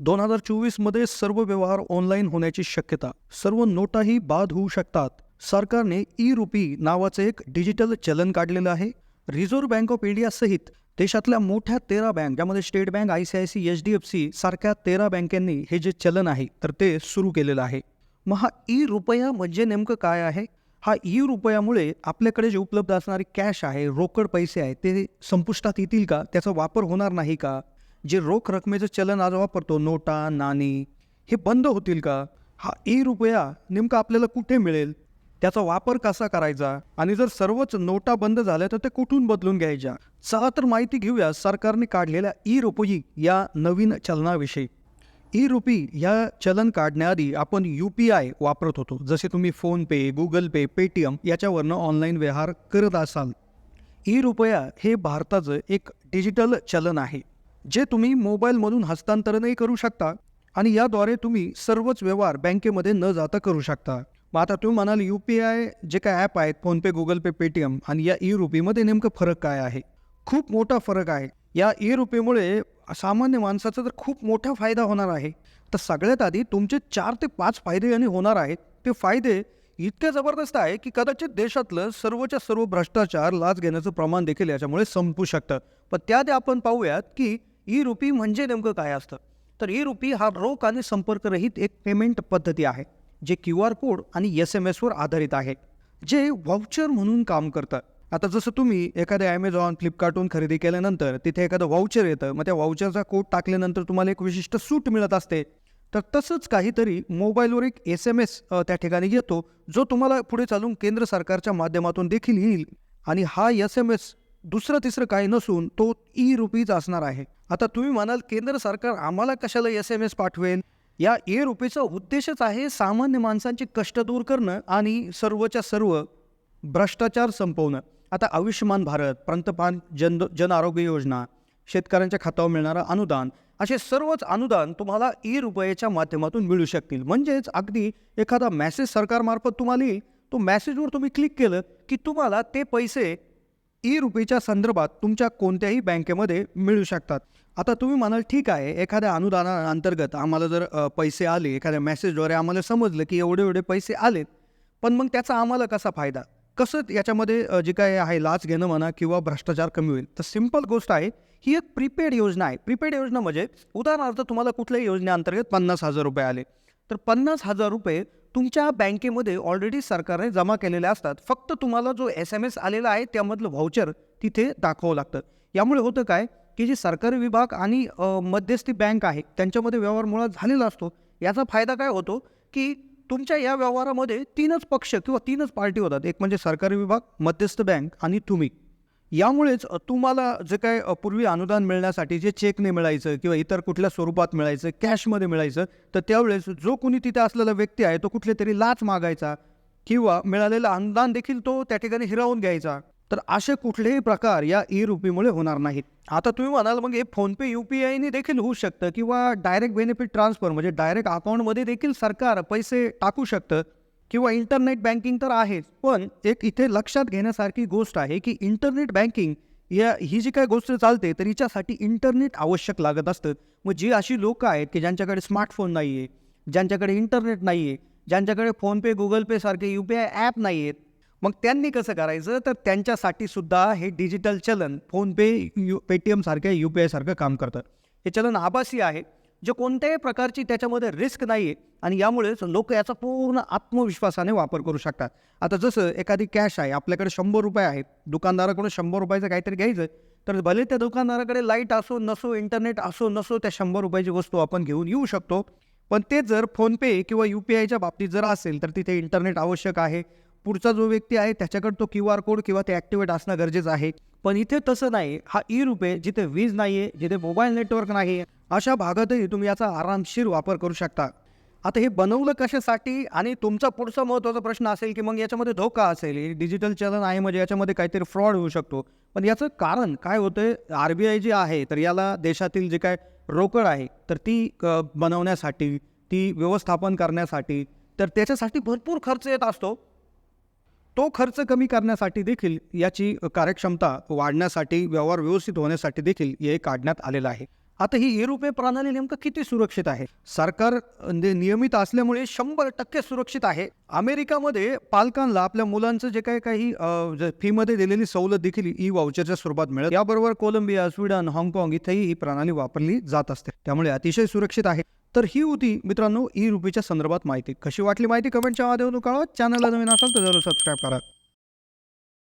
दोन हजार चोवीसमध्ये सर्व व्यवहार ऑनलाईन होण्याची शक्यता. सर्व नोटाही बाद होऊ शकतात. सरकारने ई रुपी नावाचं एक डिजिटल चलन काढलेलं आहे. रिझर्व्ह बँक ऑफ इंडियासहित देशातल्या मोठ्या तेरा बँक ज्यामध्ये State Bank I C I C H D F C सारख्या तेरा बँकांनी हे जे चलन आहे तर ते सुरू केलेलं आहे. मग हा ई रुपया म्हणजे नेमकं काय आहे? हा ई रुपयामुळे आपल्याकडे जे उपलब्ध असणारे कॅश आहे रोकड पैसे आहे ते संपुष्टात येतील का? त्याचा वापर होणार नाही का? जे रोख रकमेचं चलन आज वापरतो नोटा नाणी हे बंद होतील का? हा ई रुपया नेमका आपल्याला कुठे मिळेल? त्याचा वापर कसा करायचा? आणि जर सर्वच नोटा बंद झाल्या तर ते कुठून बदलून घ्यायच्या? चला तर माहिती घेऊया सरकारने काढलेल्या ई रुपयी या नवीन चलनाविषयी. ई रुपी या चलन काढण्याआधी आपण यू पी आय वापरत होतो. जसे तुम्ही फोनपे गुगल पे पेटीएम याच्यावरनं ऑनलाईन व्यवहार करत असाल. ई रुपया हे भारताचं एक डिजिटल चलन आहे. जे तुम्ही मोबाईलमधून हस्तांतरणही करू शकता आणि याद्वारे तुम्ही सर्वच व्यवहार बँकेमध्ये न जाता करू शकता. मग आता तुम्ही म्हणाल यू पी आय जे काय ॲप आहेत फोनपे गुगल पे पेटीएम आणि या ई रुपीमध्ये नेमकं फरक काय आहे? खूप मोठा फरक आहे. या ई रुपीमुळे सामान्य माणसाचा तर खूप मोठा फायदा होणार आहे. तर सगळ्यात आधी तुमचे चार ते पाच फायदे याने होणार आहेत. ते फायदे इतके जबरदस्त आहे की कदाचित देशातलं सर्वच्या सर्व भ्रष्टाचार लाच घेण्याचं प्रमाण देखील याच्यामुळे संपू शकतं. पण त्याआधी आपण पाहूयात की ई रुपी म्हणजे नेमकं काय असतं? तर ई रुपी हा रोख आणि संपर्करहित एक पेमेंट पद्धती आहे जे क्यू आर कोड आणि एस एम एसवर आधारित आहे जे व्हाउचर म्हणून काम करतं. आता जसं तुम्ही एखाद्या ॲमेझॉन फ्लिपकार्टहून खरेदी केल्यानंतर तिथे एखादं व्हाउचर येतं मग त्या व्हाउचरचा कोड टाकल्यानंतर तुम्हाला एक विशिष्ट सूट मिळत असते. तर तसंच काहीतरी मोबाईलवर एक एस एम एस त्या ठिकाणी येतो जो तुम्हाला पुढे चालून केंद्र सरकारच्या माध्यमातून देखील येईल. आणि हा एस एम एस दुसरं तिसरं काही नसून तो ई रुपीज असणार आहे. आता तुम्ही म्हणाल केंद्र सरकार आम्हाला कशाला एस एम एस पाठवेल? या ए रुपीचा उद्देशच आहे सामान्य माणसांचे कष्ट दूर करणं आणि सर्वच्या सर्व भ्रष्टाचार संपवणं. आता आयुष्यमान भारत पंतप्रधान जन जन आरोग्य योजना शेतकऱ्यांच्या खात्यावर मिळणारं अनुदान असे सर्वच अनुदान तुम्हाला ई रुपयाच्या माध्यमातून मिळू शकतील. म्हणजेच अगदी एखादा मॅसेज सरकारमार्फत तुम्हाला येईल तो मॅसेजवर तुम्ही क्लिक केलं की तुम्हाला ते पैसे ई रुपीच्या संदर्भात तुमच्या कोणत्याही बँकेमध्ये मिळू शकतात. आता तुम्ही म्हणाल ठीक आहे एखाद्या अनुदानाअंतर्गत आम्हाला जर पैसे आले एखाद्या मेसेजद्वारे आम्हाला समजलं की एवढे एवढे पैसे आलेत पण मग त्याचा आम्हाला कसा फायदा? कसं याच्यामध्ये जे काय आहे लाच घेणं म्हणा किंवा भ्रष्टाचार कमी होईल? तर सिंपल गोष्ट आहे ही एक प्रीपेड योजना आहे. प्रीपेड योजना म्हणजे उदाहरणार्थ तुम्हाला कुठल्याही योजनेअंतर्गत पन्नास हजार रुपये आले. तर पन्नास हजार रुपये तुमच्या बँकेमध्ये ऑलरेडी सरकारने जमा केलेले असतात. फक्त तुम्हाला जो एस एम एस आलेला आहे त्यामधलं व्हाउचर तिथे दाखवावं लागतं. यामुळे होतं काय की जे सरकारी विभाग आणि मध्यस्थी बँक आहे त्यांच्यामध्ये व्यवहार मुळात झालेला असतो. याचा फायदा काय होतो की तुमच्या या व्यवहारामध्ये तीनच पक्ष किंवा तीनच पार्टी होतात. एक म्हणजे सरकारी विभाग मध्यस्थ बँक आणि तुम्ही. यामुळेच तुम्हाला जे काय पूर्वी अनुदान मिळण्यासाठी जे चेकने मिळायचं किंवा इतर कुठल्या स्वरूपात मिळायचं कॅशमध्ये मिळायचं तर त्यावेळेस जो कोणी तिथे असलेला व्यक्ती आहे तो कुठले तरी लाच मागायचा किंवा मिळालेलं अनुदान देखील तो त्या ठिकाणी हिरावून घ्यायचा. तर असे कुठलेही प्रकार या ई रुपीमुळे होणार नाहीत. आता तुम्ही म्हणाल मग हे फोनपे यू पी आयने देखील होऊ शकतं किंवा डायरेक्ट बेनिफिट ट्रान्सफर म्हणजे डायरेक्ट अकाउंटमध्ये देखील सरकार पैसे टाकू शकतं. किंवा इंटरनेट बँकिंग तर आहेच पण एक इथे लक्षात घेण्यासारखी गोष्ट आहे की इंटरनेट बँकिंग या ही जी काय गोष्ट चालते तर हिच्यासाठी इंटरनेट आवश्यक लागत असतं. मग जी अशी लोकं आहेत की ज्यांच्याकडे स्मार्टफोन नाही आहे ज्यांच्याकडे इंटरनेट नाही आहे ज्यांच्याकडे फोनपे गुगल पे सारखे यू पी आय ॲप नाही आहेत मग त्यांनी कसं करायचं? तर त्यांच्यासाठी सुद्धा हे डिजिटल चलन फोनपे यू पेटीएम यू पी आयसारखं काम करतं. हे चलन आभासी आहे. जे कोणत्याही प्रकारची त्याच्यामध्ये रिस्क नाही आहे आणि यामुळेच लोक याचा पूर्ण आत्मविश्वासाने वापर करू शकतात. आता जसं एखादी कॅश आहे आपल्याकडे शंभर रुपये आहेत दुकानदाराकडून शंभर रुपयाचं काहीतरी घ्यायचं तर भले त्या दुकानदाराकडे लाइट असो नसो इंटरनेट असो नसो त्या शंभर रुपयाची वस्तू आपण घेऊन येऊ शकतो. पण ते जर फोनपे किंवा यू पी आयच्या बाबतीत जर असेल तर तिथे इंटरनेट आवश्यक आहे. पुढचा जो व्यक्ती आहे त्याच्याकडे तो क्यू आर कोड किंवा ते ॲक्टिवेट असणं गरजेचं आहे. पण इथे तसं नाही. हा ई रुपये जिथे वीज नाही आहे जिथे मोबाईल नेटवर्क नाही आहे अशा भागातही तुम्ही याचा आरामशीर वापर करू शकता. आता हे बनवलं कशासाठी आणि तुमचा पुढचा महत्त्वाचा प्रश्न असेल की मग याच्यामध्ये धोका असेल. हे डिजिटल चलन आहे म्हणजे याच्यामध्ये काहीतरी फ्रॉड होऊ शकतो. पण याचं कारण काय होतं? आर बी आय जी आहे तर याला देशातील जे काय रोकड आहे तर ती क- बनवण्यासाठी ती व्यवस्थापन करण्यासाठी तर त्याच्यासाठी भरपूर खर्च येत असतो. तो खर्च कमी करण्यासाठी देखील याची कार्यक्षमता वाढण्यासाठी व्यवहार व्यवस्थित होण्यासाठी देखील हे काढण्यात आलेलं आहे. आता ही ई रुपे प्रणाली नेमकं किती सुरक्षित आहे? सरकार नियमित असल्यामुळे शंभर टक्के सुरक्षित आहे. अमेरिकामध्ये पालकांना आपल्या मुलांचं जे काही काही फीमध्ये दिलेली सवलत देखील ई वाउचरच्या स्वरूपात मिळत. याबरोबर कोलंबिया स्वीडन हाँगकाँग इथेही ही प्रणाली वापरली जात असते. त्यामुळे अतिशय सुरक्षित आहे. तर ही होती मित्रांनो ई रुपीच्या संदर्भात माहिती. कशी वाटली माहिती कमेंटच्या माध्यमातून कळवा. चॅनलला नवीन असाल तर जरूर सबस्क्राईब करा.